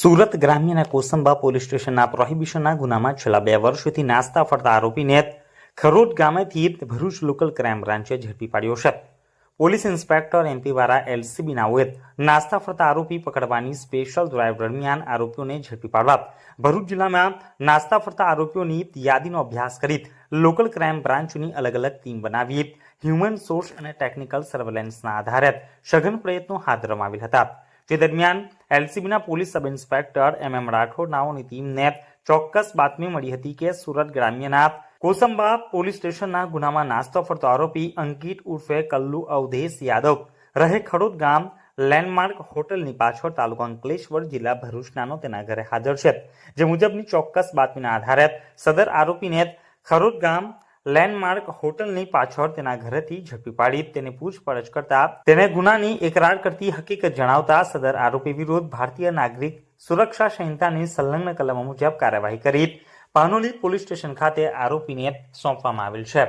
Surat ગ્રામ્યના Kosamba police સ્ટેશનના પ્રોહિબિશનના ગુનામાં છેલ્લા બે વર્ષોથી નાસ્તા ફરતા આરોપીને ખરોટ ગામેથી ભરૂચ લોકલ ક્રાઇમ બ્રાન્ચે ઝડપી પાડ્યો છે. પોલીસ ઇન્સ્પેક્ટર એમપી વાળા એલસીબી નાઓએ નાસ્તા ફરતા આરોપી પકડવાની સ્પેશિયલ ડ્રાઈવ દરમિયાન આરોપીઓને ઝડપી પાડવા ભરૂચ જિલ્લામાં નાસ્તા ફરતા આરોપીઓની યાદીનો અભ્યાસ કરી લોકલ ક્રાઇમ બ્રાન્ચની અલગ અલગ ટીમ બનાવી. હ્યુમન સોર્સ અને ટેકનિકલ સર્વેલન્સના આધારે સઘન પ્રયત્નો હાથ ધરવામાં હતા. જે દરમિયાન એલસીબીના police sub inspector M M Rathod નાઓની ટીમને ચોક્કસ બાતમી મળી હતી કે સુરત ગ્રામ્યના કોસંબા પોલીસ સ્ટેશનના ગુનામાં નાસ્તો ફરતો આરોપી અંકિત ઉર્ફે કલ્લુ અવધેશ યાદવ રહે ખડોદ ગામ લેન્ડમાર્ક હોટલની પાછળ તાલુકા અંકલેશ્વર જિલ્લા ભરૂચનાનો તેના ઘરે હાજર છે. જે મુજબની ચોક્કસ બાતમીના આધારે સદર આરોપીને ખરોદ ગામ લેન્ડમાર્ક હોટલની પાછળ તેના ઘરેથી ઝડપી પાડી તેની પૂછપરછ કરતા તેને ગુનાની એકરાર કરતી હકીકત જણાવતા સદર આરોપી વિરુદ્ધ ભારતીય નાગરિક સુરક્ષા સંહિતાની સંલગ્ન કલમો મુજબ કાર્યવાહી કરી પાનોલી પોલીસ સ્ટેશન ખાતે આરોપીને સોંપવામાં આવેલ છે.